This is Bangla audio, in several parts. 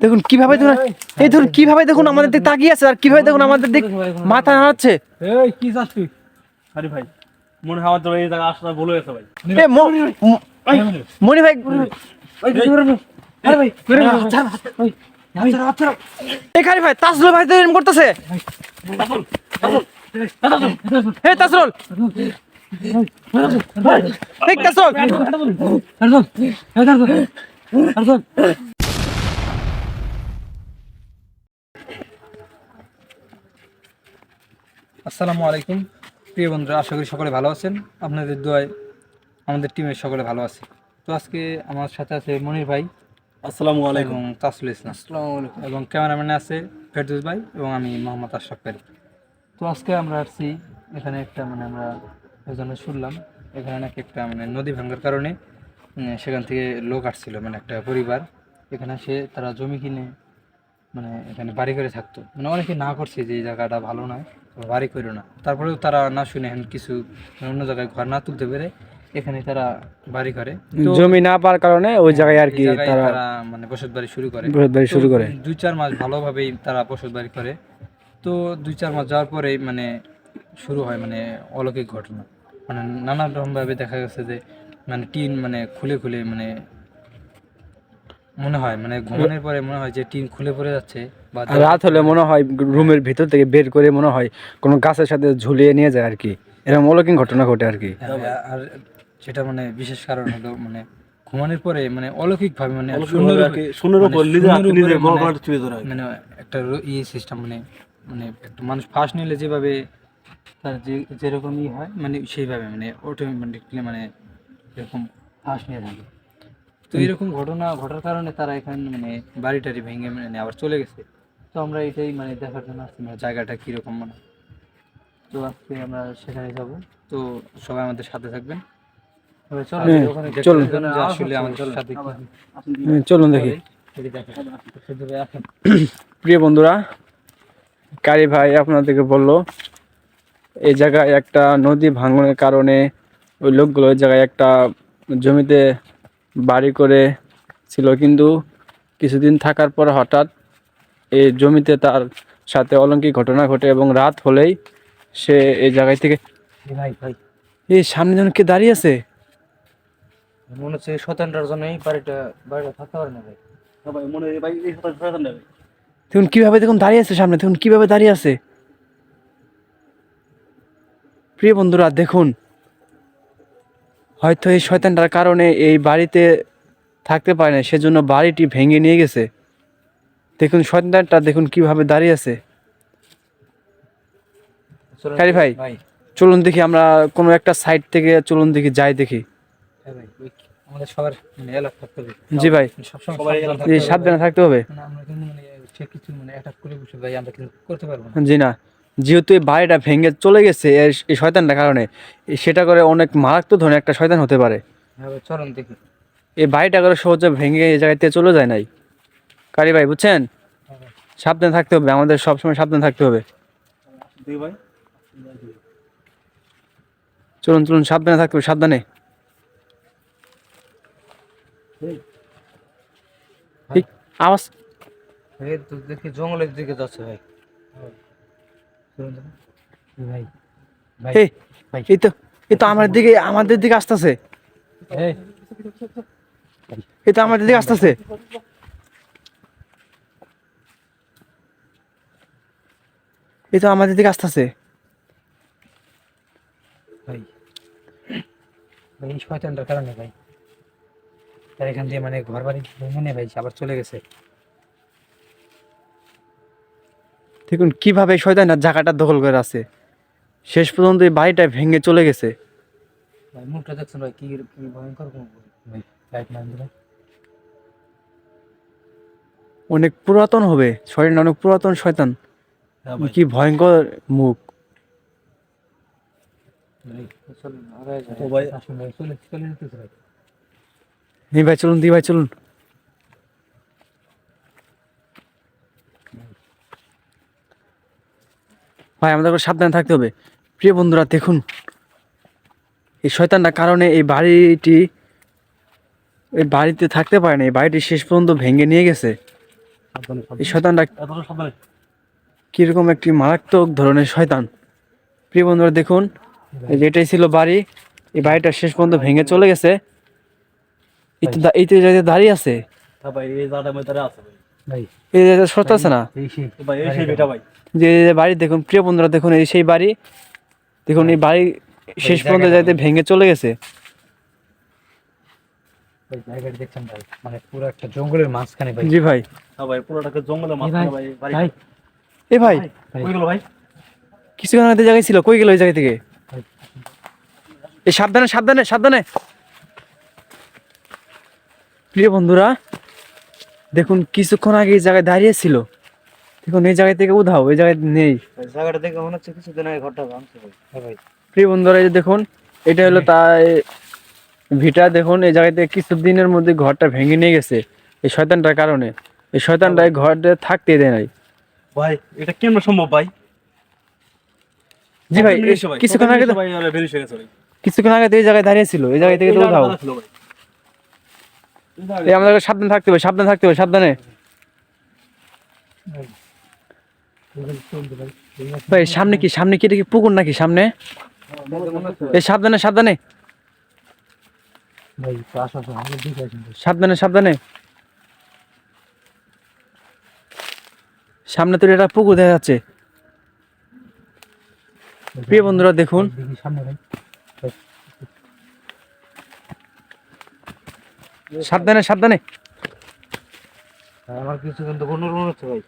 দেখুন কীভাবে দেখুন এই ধরুন কীভাবে দেখুন আমাদের দিকে তাকিয়ে আছে আর কীভাবে দেখুন আমাদের দিক মাথা নাড়াচ্ছে এই কি চাস তুই আরে ভাই মনে হয় আমার তো এই জায়গা আসলে ভুলে গেছে ভাই এ, ম- ম- মনি ভাই এখানে ভাই তাসরুল ভাই তো এরকম করতেছে হে তাসরুল এই তাসরুল আসসালামু আলাইকুম। প্রিয় বন্ধুরা আশা করি সকলে ভালো আছেন। আপনাদের দোয়ায় আমাদের টিমের সকলে ভালো আছে। তো আজকে আমার সাথে আছে মনির ভাই আসসালামু আলাইকুম। তাসুল ইসলাম। আসসালামু আলাইকুম। এবং ক্যামেরাম্যানে আছে ফেরদুস ভাই এবং আমি মোহাম্মদ আশরাফ কারি তো আজকে আমরা আসছি এখানে একটা মানে আমরা ওখানে শুনলাম এখানে নাকি একটা মানে নদী ভাঙার কারণে সেখান থেকে লোক আসছিল মানে একটা পরিবার। এখানে সে তারা জমি কিনে মানে এখানে বাড়ি করে থাকতো। মানে অনেকে না করছে যে এই জায়গাটা ভালো নয়। বাড়ি করো না। তারপরেও তারা না শুনে কিছু অন্য জায়গায় ঘর না তুলতে পেরে এখানে তারা বাড়ি করে। জমি না পাওয়ার কারণে ওই জায়গায় আর কি তারা মানে বসত বাড়ি শুরু করে। বসতবাড়ি শুরু করে। দুই চার মাস ভালোভাবেই তারা বসত বাড়ি করে। তো দুই চার মাস যাওয়ার পরেই মানে শুরু হয় মানে অলৌকিক ঘটনা। মানে নানান রকমভাবে দেখা গেছে যে মানে টিন মানে খুলে খুলে মানে মনে হয় মানে ঘুমানোর পরে মনে হয় যে টিন খুলে পড়ে যাচ্ছে। রাত হলে মনে হয় রুমের ভিতর থেকে বের করে মনে হয় কোনো গাছের সাথে ঝুলিয়ে নিয়ে যায় আর কি। এরকম অলৌকিক ঘটনা ঘটে আর কি। হ্যাঁ, আর সেটা মানে বিশেষ কারণ হলো মানে ঘুমানোর পরে মানে অলৌকিক ভাবে মানে শূন্যের শূন্যের উপর- মানে মানে- ধরা হয়। মানে একটা ইয়ে সিস্টেম মানে মানে একটা মানুষ ফাঁস নিলে যেভাবে তার যে যেরকম ই হয় মানে সেইভাবে মানে অটোমেটিকলি মানে এরকম ফাঁস নিয়ে থাকে তো এরকম ঘটনা ঘটার কারণে তারা এখানে মানে বাড়ি টাড়ি ভেঙে মানে আবার চলে গেছে। তো আমরা এটাই মানে দেখার জন্য আসছি মানে জায়গাটা কীরকম মানে তো আজকে আমরা সেখানে যাব। তো সবাই আমাদের সাথে থাকবেন। এবার চলো হ্যাঁ, ওখানে চলুন। আসলে আমাদের সাথে চলুন দেখি। প্রিয় বন্ধুরা কারি ভাই আপনাদেরকে বলল এই জায়গায় একটা নদী ভাঙনের কারণে ওই লোকগুলো ওই জায়গায় একটা জমিতে বাড়ি করে ছিল। কিন্তু কিছুদিন থাকার পর হঠাৎ এই জমিতে তার সাথে অলৌকিক ঘটনা ঘটে এবং রাত হলেই সে এই জায়গায় থেকে এই ভাই ভাই। এই সামনে জন কে দাঁড়িয়ে আছে? মনে হচ্ছে শতানটার জন্য এই বাড়িটা বাড়িটা থাকতে পারে না ভাই। ভাই, মনে হয় ভাই এই কথা শয়তান না ভাই। দেখুন কীভাবে দেখুন দাঁড়িয়ে আছে সামনে দেখুন কীভাবে দাঁড়িয়ে আছে। প্রিয় বন্ধুরা দেখুন। হয়তো এই শয়তানটার কারণে এই বাড়িতে থাকতে পারে না সেজন্য বাড়িটি ভেঙে নিয়ে গেছে। দেখুন শয়তানটা দেখুন কীভাবে দাঁড়িয়ে আছে। চলুন কারি ভাই। চলুন দেখি আমরা কোনো একটা সাইড থেকে চলুন দেখি যাই দেখি। হ্যাঁ ভাই ওই আমাদের সবার মানে জি ভাই। সবাই সাবধান থাকতে এই হবে। মানে সে কিছু মানে অ্যাটাক করে বসে ভাই আমরা কিন্তু করতে পারব না। জি না। যেহেতু এই বাড়িটা ভেঙে চলে গেছে এর- এই শয়তানটার কারণে সেটা করে অনেক মারাত্মক ধরনের একটা শয়তান হতে পারে। হ্যাঁ চলুন দেখি। এই বাড়িটা করে সহজে ভেঙে এই জায়গাতে চলে যায় নাই। কারি ভাই বুঝছেন? সাবধানে থাকতে হবে আমাদের সবসময় সাবধানে থাকতে হবে। চলুন চলুন সাবধানে থাকতে হবে সাবধানে। এই। আওয়াজ। তো দেখি জঙ্গলের দিকে যাচ্ছে ভাই। চলুন দেখি। এই ভাই ভাই এই তো এই তো আমাদের দিকে আমাদের দিকে আসতেছে। এই তো আমাদের দিকে আসতেছে। এই তো আমাদের দিকে আসতেছে। ভাই। ভাই এই শয়তানটার কারণে ভাই। তার এখান দিয়ে মানে ঘর বাড়ি ভেঙে নেই ভাই আবার চলে গেছে। দেখুন কীভাবে শয়তান আর জায়গাটা দখল করে আছে। শেষ পর্যন্ত এই বাড়িটা ভেঙে চলে গেছে। ভাই মুখটা দেখছেন ভাই কি কি ভয়ঙ্কর ভাই লাইট না দিলে। অনেক পুরাতন হবে। শয়তান অনেক পুরাতন শয়তান। কি ভয়ঙ্কর মুখ। চলুন ভাই। চলুন দি ভাই চলুন। ভাই আমাদের সাবধানে থাকতে হবে। প্রিয় বন্ধুরা দেখুন। এই শয়তানটার কারণে এই বাড়িটি এই বাড়িতে থাকতে পারে না এই বাড়িটি শেষ পর্যন্ত ভেঙে নিয়ে গেছে। এই শয়তানটা কীরকম একটি মারাত্মক ধরনের শয়তান। প্রিয় বন্ধুরা দেখুন এই যে এটাই ছিল বাড়ি। এই বাড়িটা শেষ পর্যন্ত ভেঙে চলে গেছে। দাঁড়িয়ে আছে। এই জায়গাটা মধ্যে আছে ভাই। ভাই। এই যে সত্য আছে না? এই সেই। তো ভাই এই সেই বেটা ভাই। যে বাড়ি দেখুন প্রিয় বন্ধুরা দেখুন এই সেই বাড়ি। দেখুন এই বাড়ি শেষ পর্যন্ত যাইতে ভেঙে চলে গেছে। জায়গাটা দেখছেন ভাই? মানে পুরো একটা জঙ্গলের মাঝখানে ভাই। জি ভাই। ভাই পুরোটাকে জঙ্গলে এই মাঝখানে ভাই ভাই বাড়ি ভাই এ ভাই। ভাই। কই গেল ভাই? কিছুক্ষণ আগে জায়গায় ছিল কই গেল ওই জায়গা থেকে? ভাই। এই সাবধানে সাবধানে সাবধানে। প্রিয় বন্ধুরা দেখুন কিছুক্ষণ আগে এই জায়গায় দাঁড়িয়ে ছিল। দেখুন এই জায়গা থেকে উধাও এই জায়গায় নেই। জায়গাটা দেখে মনে হচ্ছে কিছুদিন আগে ঘরটা ভাঙছে ভাই। হ্যাঁ প্রিয় বন্ধুরা এই যে দেখুন এটা হলো তাই ভিটা। দেখুন এই জায়গা থেকে কিছুদিনের মধ্যে ঘরটা ভেঙে নিয়ে গেছে। এই শয়তানটার কারণে। এই শয়তানটা এই ঘরটা থাকতে দেয় নাই। ভাই এটা কেমন সম্ভব ভাই? জি ভাই? কিছুক্ষণ আগে তো- ভাই আরে বেরিয়ে গেছে কিছুক্ষণ আগে তো এই জায়গায় দাঁড়িয়ে ছিল এই জায়গা থেকে তো ভাই। এই আমাদেরকে সাবধান থাকতে হবে সাবধান থাকতে হবে সাবধানে। ভাই সামনে কি সামনে কি এটা কি পুকুর নাকি সামনে? এই সাবধানে সাবধানে। সাবধানে সাবধানে। সামনে তো এটা পুকুর দেখা যাচ্ছে। প্রিয় বন্ধুরা দেখুন। দেখি সামনে ভাই সাবধানে সাবধানে। আমার কিছু কিন্তু গন্ডগোল মনে হচ্ছে ভাই।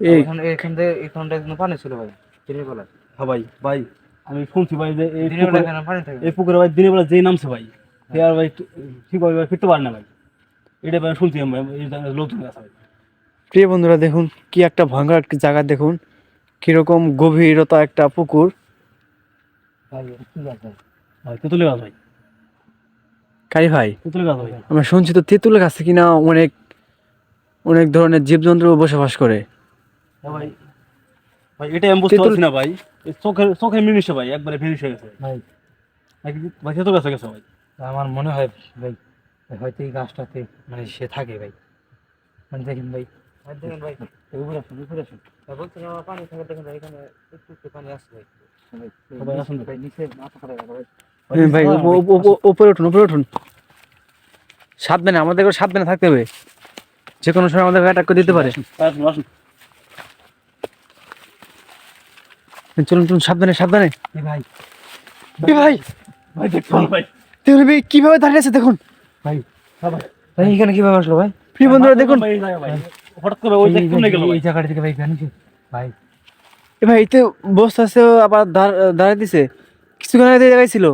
এই। এখানে এখান থেকে এখানটা কিন্তু পানি ছিল ভাই দিনের বেলা। হ্যাঁ ভাই ভাই আমি শুনছি ভাই যে এই পুকুরে- এখানে পানি থাকে। এই পুকুরে ভাই দিনের বেলা যেই নামছে ভাই সে আর ভাই ঠিকভাবে ভাই ফিরতে পারে না ভাই। এটা ভাই শুনছি আমি ভাই, এই জায়গায় লোকজন আছে ভাই। প্রিয় বন্ধুরা দেখুন কি একটা ভাঙা একটা জায়গা দেখুন কীরকম গভীরতা একটা পুকুর। ভাই গাছ ভাই। কারি ভাই? তেঁতুলি গাছ ভাই। আমরা শুনছি তো তেঁতুল গাছে কিনা অনেক অনেক ধরনের জীবজন্তু বসবাস করে। হ্যাঁ ভাই ভাই এটা আমি বুঝতে পারছি না ভাই। চোখের চোখের মিনিশে ভাই একবারে ফিনিশ হয়ে গেছে। ভাই। ভাই তেঁতুল গাছ গেছে ভাই। আমার মনে হয় ভাই হয়তো এই গাছটাতে মানে সে থাকে ভাই। মানে দেখেন ভাই দেখেন ভাই উপরে আসুন উপরে আসুন। ভাই আমার পানি থাকে দেখেন ভাই এখানে একটু একটু পানি আসছে ভাই। ভাই আসুন ভাই নিচে মাথা খারাপ ভাই। ভাই ও- ও- ও- ও- উপরে উঠুন উপরে উঠুন। সাবধানে আমাদের সাবধানে থাকতে হবে। যে কোনো সময় আমাদের অ্যাটাক করে দিতে পারে। ভাই, আসুন আসুন চলুন চলুন সাবধানে সাবধানে। ভাই। ভাই। ভাই দেখুন ভাই। দেখুন ভাই কীভাবে দাঁড়িয়ে আছে দেখুন। ভাই ভাই এখানে কীভাবে আসলো ভাই? প্রিয় বন্ধুরা দেখুন। হঠাৎ করে ওই কেমনে গেল ভাই। এই জায়গাটা থেকে ভাই জানিস ভাই। এ ভাই এতে বসতে আসতে আবার দাঁড়- দাঁড়িয়ে দিছে। কিছুক্ষণ আগে জায়গায় ছিল।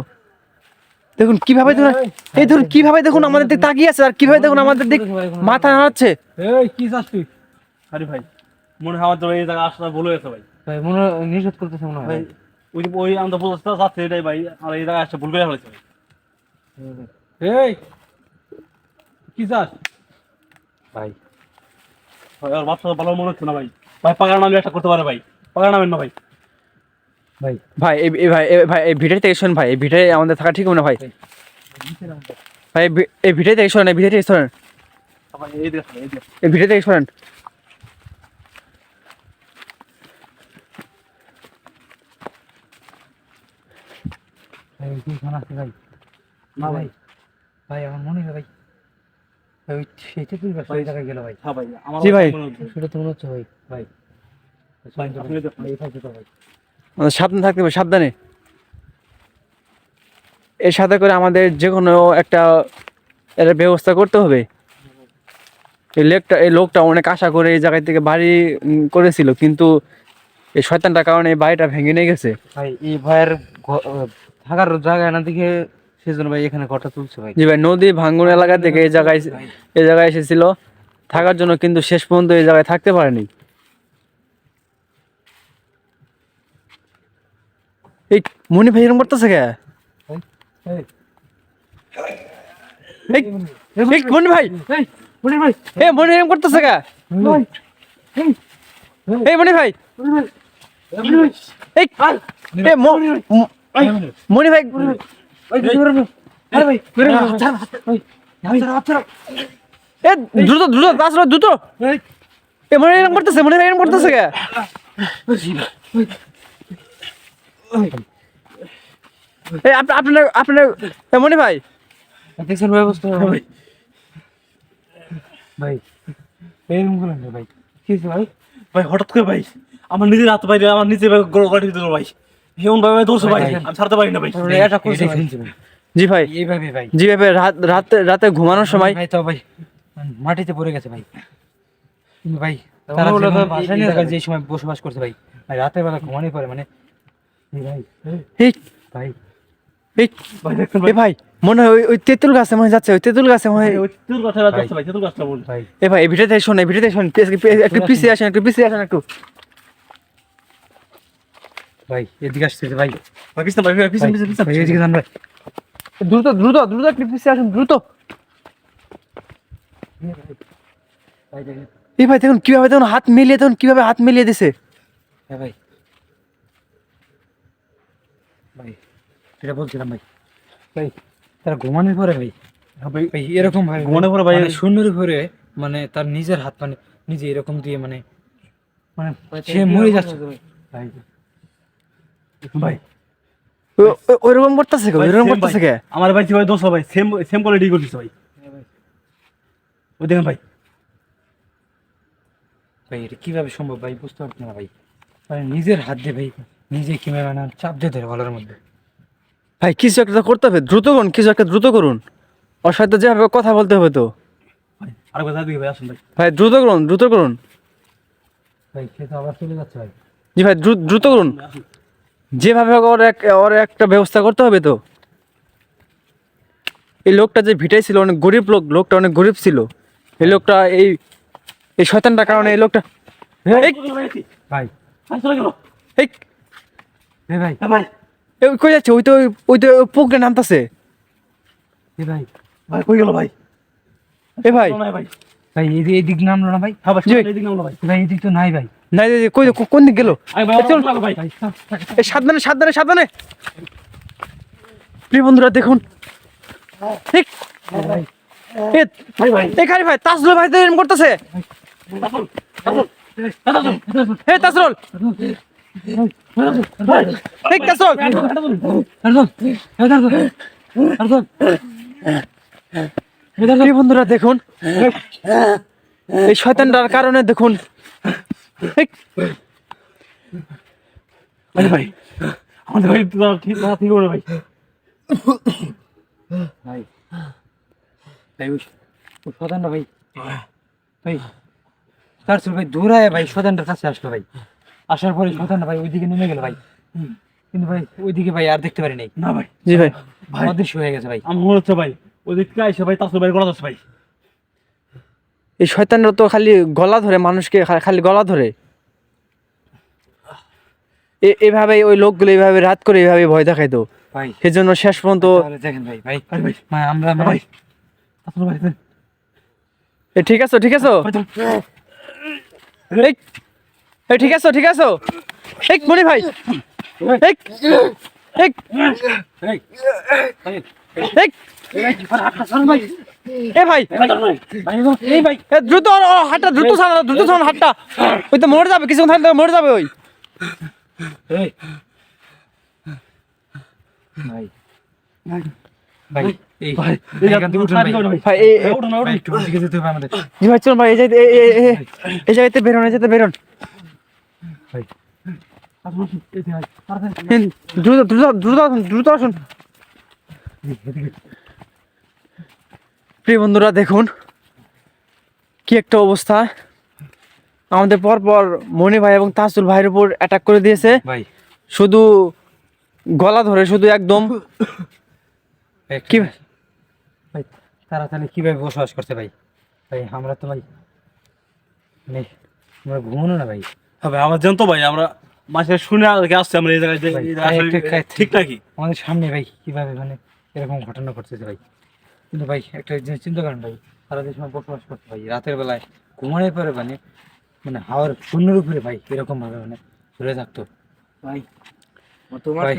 দেখুন কীভাবে দেখুন এই ধরুন কীভাবে দেখুন আমাদের দিকে তাকিয়ে আছে আর কীভাবে দেখুন আমাদের দিক মাথা নাড়াচ্ছে। এই কি চাস তুই? আরে ভাই মনে হয় আমার তো এই জায়গায় আসলে ভুল হয়েছে ভাই। ভাই মনে নিষেধ করতেছে মনে হয়। ভাই ওই যে ওই আমরা বুঝতে চাচ্ছি এটাই ভাই আর এই জায়গায় আসছে ভুল করে ফেলেছে এই কি চাস? ভাই ভাই আর বাচ্চা ভালো মনে হচ্ছে না ভাই। ভাই পাকার নামলে একটা করতে পারে ভাই। পাকার নামেন না ভাই। ভাই ভাই এই ভাই এই ভাই এই ভিডিও থেকে শোন ভাই এই ভিডিও আমাদের থাকা ঠিক হবে না ভাই? ভাই এই ভিডিও থেকে শোনেন এই ভিডিও থেকে শোনেন। ভাই এই ভিডিও থেকে শোনেন। ভাই ভাই। না ভাই। ভাই আমার মনে হয় ভাই ভাই ওই সেটা তুই ব্যবসা ওই গেল ভাই। হ্যাঁ ভাই আমার জি ভাই। সেটা তো মনে হচ্ছে ভাই ভাই। ভাই, আপনি দেখুন। এই থাকতে তো ভাই। আমাদের সাবধানে থাকতে হবে সাবধানে। এর সাথে করে আমাদের যে কোনো একটা এর ব্যবস্থা করতে হবে। এই লোকটা এই লোকটা অনেক আশা করে এই জায়গা থেকে বাড়ি করেছিল কিন্তু এই শয়তানটার কারণে এই বাড়িটা ভেঙে নিয়ে গেছে। ভাই এই ভাইয়ের থাকার জায়গা না দেখে সেজন্য ভাই এখানে ঘরটা তুলছে ভাই। জি ভাই নদী ভাঙ্গন এলাকা থেকে এই জায়গায় এই জায়গায় এসেছিল। থাকার জন্য কিন্তু শেষ পর্যন্ত এই জায়গায় থাকতে পারেনি। এই মনি ভাই এরকম করতেছে কে? এই, মনি ভাই! এই, ভাই। এ মনি এরকম করতেছে কে? এই মনি ভাই! মনির ভাই। এই এ ম- ম- এই, মনি ভাই। এ দ্রুত দ্রুত আসলো দ্রুত। এ মনে এরকম করতেছে এরকম করতেছে কে? আপনার আপনার ভাই। দেখছেন ব্যবস্থা? ভাই। ভাই এরকম ভাই। কি ভাই? ভাই হঠাৎ করে ভাই আমার নিজের হাত বাইরে আমার নিজে গড়ি দিল ভাই। এমন ভাবে ধরছে ভাই। ভাই। আমি ছাড়তে পারি না ভাই। এটা করছে জি ভাই। এইভাবে ভাই। জি ভাই রাত রাতে রাতে ঘুমানোর সময় ভাই তো ভাই মাটিতে পড়ে গেছে ভাই। ভাই তারা। যে সময় বসবাস করছে ভাই ভাই রাতের বেলা ঘুমানোর পরে মানে ভাই মনে হয় ওই- তেঁতুল গাছে মনে হয় যাচ্ছে ওই তেঁতুল গাছে মনে হয় ওই তেঁতুল গাছটা যাচ্ছে ভাই তেঁতুল গাছটা বল ভাই। এ ভাই এই ভিডিওতে শোন এই ভিডিওতে শোন একটু পিছিয়ে আসেন একটু পিছিয়ে আসেন একটু ভাই এদিকে আসতেছে ভাই। ভাই পিছনে ভাই পিছনে পিছনে পিছনে ভাই, এদিকে যান ভাই। দ্রুত দ্রুত দ্রুত একটু পিছিয়ে আসেন দ্রুত। এই ভাই দেখুন কীভাবে দেখুন হাত মিলিয়ে দেখুন কীভাবে হাত মিলিয়ে দিছে। হ্যাঁ ভাই। ভাই এটা বলছিলাম ভাই। ভাই তারা ঘুমানোর পরে ভাই। ভাই ভাই এরকম ভাই। ঘুমানোর পরে ভাই- মানে শূন্যের উপরে মানে তার নিজের হাত মানে নিজে এরকম দিয়ে মানে মানে সে মরে যাচ্ছে। ভাই। ভাই। ও- ও- ওইরকম করতেছে কে ওইরকম করতেছে কে? আমার ভাই ভাই দোষ ভাই সেম সেম কোয়ালিটি করতেছে ভাই। ওই দেখেন ভাই। ভাই এটা কীভাবে সম্ভব ভাই? বুঝতে পারছি না ভাই। মানে নিজের হাত দিয়ে ভাই নিজে কীভাবে মানে চাপ দিয়ে ধরে গলার মধ্যে। ভাই কিছু একটা করতে হবে দ্রুত করুন কিছু একটা দ্রুত করুন। ওর সাথে যেভাবে কথা বলতে হবে তো। তার দিকে ভাই আসুন ভাই। ভাই দ্রুত করুন দ্রুত করুন। ভাই সে তো আবার চলে যাচ্ছে ভাই। জি ভাই দ্রুত দ্রুত করুন। যেভাবে হোক ওর এক ওর একটা ব্যবস্থা করতে হবে তো। এই লোকটা যে ভিটাই ছিল অনেক গরিব লোক লোকটা অনেক গরিব ছিল। এই লোকটা এই এই শয়তানটার কারণে এই লোকটা এই ভাই। ভাই চলে গেল। এই এ ভাই। হ্যাঁ ভাই। এ কই যাচ্ছে? ওই তো ওই- ওই তো পুকুরে নামতাছে। এ ভাই। ভাই কই গেল ভাই? এ ভাই। ভাই। ভাই এই এই দিক নামলো না ভাই? হ্যাঁ ভাই। নামলো ভাই। ভাই এই দিক তো নাই ভাই। না কই কোন দিক গেল? এই সাবধানে সাবধানে সাবধানে। প্রিয় বন্ধুরা দেখুন। ঠিক। ভাই ভাই। এখানে ভাই তাজরুল ভাই তো এরকম করতেছে। হে তাজরুল। তাজরুল। প্রিয় বন্ধুরা দেখুন। এই শয়তানটার কারণে দেখুন। ভাই ভাই আমাদের ভাই ঠিক না ঠিক করে ভাই। ভাই ভাই ওই সদানটা ভাই। ভাই তার ভাই দৌড়ায় ভাই সদানটার কাছে আসলো ভাই। আসার পরে সদানটা ভাই ওইদিকে নেমে গেল ভাই। কিন্তু ভাই ওইদিকে ভাই আর দেখতে পারি নাই। না ভাই। জি ভাই। ভাই অদৃশ্য হয়ে গেছে ভাই। আমার মনে হচ্ছে ভাই ওই দিক থেকে আইসে ভাই তাসলে বাইরে করা যাচ্ছে ভাই। এই শয়তানরা তো খালি গলা ধরে মানুষকে খালি গলা ধরে এভাবে ওই লোকগুলো এইভাবে রাত করে এইভাবে ভয় দেখাইতো সেজন্য শেষ পর্যন্ত ঠিক আছো ঠিক আছো ঠিক আছো ঠিক আছো এই মনি ভাই এই এই এই এ দ্রুত দ্রুত ওই তো মরে যাবে মরে যাবে ভাই ভাই দ্রুত দ্রুত দ্রুত আসুন প্রিয় বন্ধুরা দেখুন কি একটা অবস্থা। আমাদের পরপর মনি ভাই এবং তাসুল ভাইয়ের উপর অ্যাটাক করে দিয়েছে। ভাই। শুধু গলা ধরে শুধু একদম। কি কি ভাই তারা তাহলে কীভাবে বসবাস করছে ভাই? ভাই আমরা তো ভাই মানে আমরা ঘুমানো না ভাই। ভাই আমার জানতো ভাই আমরা মাসে শুনে আগে আসছি আমরা এই জায়গায় ঠিক নাকি? আমাদের সামনে ভাই কীভাবে মানে এরকম ঘটনা ঘটতেছে ভাই। কিন্তু ভাই একটা জিনিস চিন্তা করেন ভাই তারা যে সময় বসবাস করতে ভাই রাতের বেলায় ঘুমানোর পরে মানে মানে হাওয়ার শূন্যের উপরে ভাই এরকম ভাবে মানে চলে থাকতো ভাই তোমার ভাই।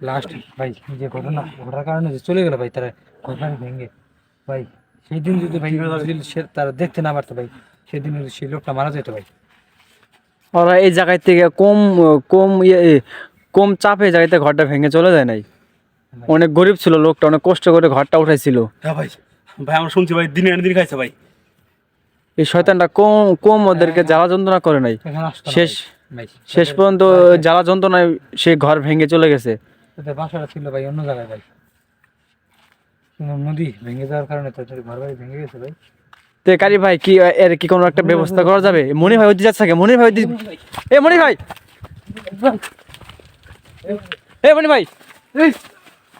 লাস্ট ভাই। যে ঘটনা ঘটার কারণে যে চলে গেল ভাই তারা ঘটনা ভেঙে। ভাই সেই দিন যদি ভাই সে তারা দেখতে না পারতো ভাই সেদিন সেই লোকটা মারা যেত ভাই। ওরা এই জায়গায় থেকে কম কম ইয়ে কম চাপে জায়গাতে ঘরটা ভেঙে চলে যায় নাই? অনেক গরিব ছিল লোকটা অনেক কষ্ট করে ঘরটা উঠাইছিল। হ্যাঁ ভাই ভাই আমরা শুনছি ভাই দিনে দিন খাইছে ভাই। এই শয়তানটা কম কম ওদেরকে জ্বালা যন্ত্রণা করে নাই। শেষ শেষ পর্যন্ত জ্বালা যন্ত্রণায় সে ঘর ভেঙে চলে গেছে। বাসাটা ছিল ভাই অন্য জায়গায় ভাই। নদী ভেঙে যাওয়ার কারণে তো ওদের ঘর বাড়ি ভেঙে গেছে ভাই। তো কারি ভাই কি এর কি কোনো একটা ব্যবস্থা করা যাবে? মনি ভাই ওদিকে যাচ্ছে মনি ভাই ওদিকে এ মনি ভাই! এ মনি ভাই!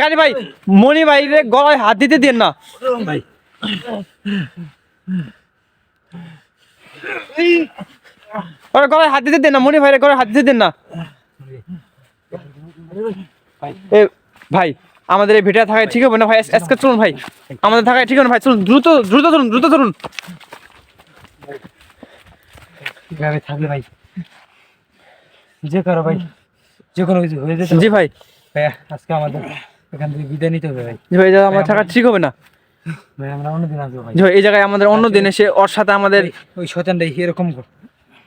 কারি ভাই মনি ভাই রে গলায় হাত দিতে দেন না। ভাই ওরে গলায় হাত দিতে দেন না মনি ভাই রে গলায় হাত দিতে দেন না। এ ভাই আমাদের এই ভিডিও থাকায় ঠিক হবে না ভাই? আজকে চলুন ভাই। আমাদের থাকায় ঠিক হবে না ভাই? চলুন দ্রুত দ্রুত চলুন দ্রুত চলুন। থাকলে ভাই যে করো ভাই যে কোনো কিছু হয়ে যেতে জি ভাই। ভাই আজকে আমাদের এখান থেকে বিদায় নিতে হবে ভাই। ভাই এই জায়গায় আমার থাকা ঠিক হবে না। ভাই আমরা অন্যদিন আসব ভাই। এই জায়গায় আমাদের অন্য দিন এসে ওর সাথে আমাদের ওই শয়তানটা এরকম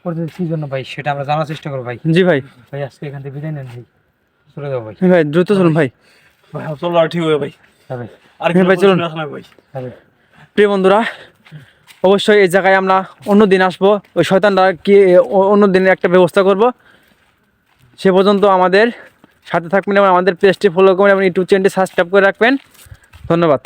করতে কি জন্য ভাই সেটা আমরা জানার চেষ্টা করব ভাই। জি ভাই। ভাই আজকে এখান থেকে বিদায় নেন ভাই। চলে যাব ভাই। ভাই দ্রুত চলুন ভাই। ভাই চলো আর ঠিক হবে ভাই। হ্যাঁ আর হ্যাঁ ভাই, চলুন। ভাই। হ্যাঁ ভাই। প্রিয় বন্ধুরা অবশ্যই এই জায়গায় আমরা অন্য দিন আসব। ওই শয়তানরা কি অন্য দিনের একটা ব্যবস্থা করব? সে পর্যন্ত আমাদের সাথে থাকবেন এবং আমাদের পেজটি ফলো করবেন এবং ইউটিউব চ্যানেলটি সাবস্ক্রাইব করে রাখবেন। ধন্যবাদ।